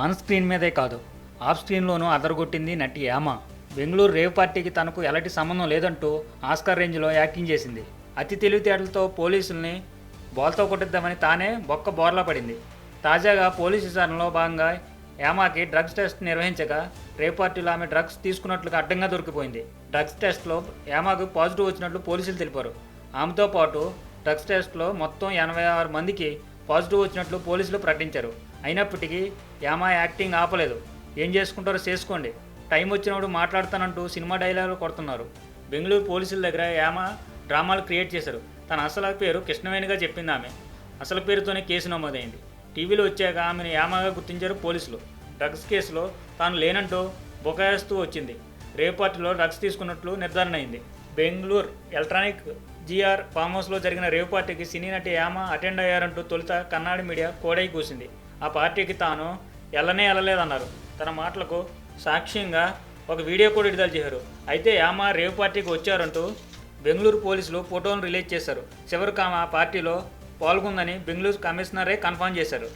On screen మీదే కాదు. Of స్క్రీన్లోనూ అదరగొట్టింది నటి యామ. బెంగళూరు రేవ్ పార్టీకి తనకు ఎలాంటి సంబంధం లేదంటూ ఆస్కార్ రేంజ్లో యాక్టింగ్ చేసింది. అతి తెలివితేటలతో పోలీసుల్ని బోల్తో కొట్టిద్దామని తానే బొక్క బోర్లా పడింది. తాజాగా పోలీసు విచారణలో భాగంగా యామాకి డ్రగ్స్ టెస్ట్ నిర్వహించగా రేవ్ పార్టీలో ఆమె డ్రగ్స్ తీసుకున్నట్లుగా అడ్డంగా దొరికిపోయింది. డ్రగ్స్ టెస్ట్లో యామాకు పాజిటివ్ వచ్చినట్లు పోలీసులు తెలిపారు. ఆమెతో పాటు డ్రగ్స్ టెస్ట్లో మొత్తం ఎనభై ఆరు మందికి పాజిటివ్ వచ్చినట్లు పోలీసులు ప్రకటించారు. అయినప్పటికీ యామా యాక్టింగ్ ఆపలేదు. ఏం చేసుకుంటారో చేసుకోండి. టైం వచ్చినప్పుడు మాట్లాడతానంటూ సినిమా డైలాగులు కొడుతున్నారు. బెంగళూరు పోలీసుల దగ్గర యామా డ్రామాలు క్రియేట్ చేశారు. తన అసలు పేరు కృష్ణవేణిగా చెప్పింది ఆమె. అసలు పేరుతోనే కేసు నమోదైంది. టీవీలో వచ్చాక ఆమెను యామాగా గుర్తించారు పోలీసులు. డ్రగ్స్ కేసులో తాను లేనంటూ బొకాయిస్తూ వచ్చింది. రేవ్ పార్టీలో డ్రగ్స్ తీసుకున్నట్లు నిర్ధారణ అయింది. బెంగళూరు ఎలక్ట్రానిక్ జీఆర్ ఫామ్ హౌస్లో జరిగిన రేవ్ పార్టీకి సినీ నటి యామ అటెండ్ అయ్యారంటూ తొలుత కన్నాడి మీడియా కోడై కూసింది. ఆ పార్టీకి తాను వెళ్ళనే వెళ్ళలేదన్నారు తన మాటలకు సాక్ష్యంగా ఒక వీడియో కూడా విడుదల చేశారు. అయితే యామ రేవ్ పార్టీకి వచ్చారంటూ బెంగళూరు పోలీసులు ఫోటోలను రిలీజ్ చేశారు. చివరికి ఆమె ఆ పార్టీలో పాల్గొందని బెంగళూరు కమిషనరే కన్ఫర్మ్ చేశారు.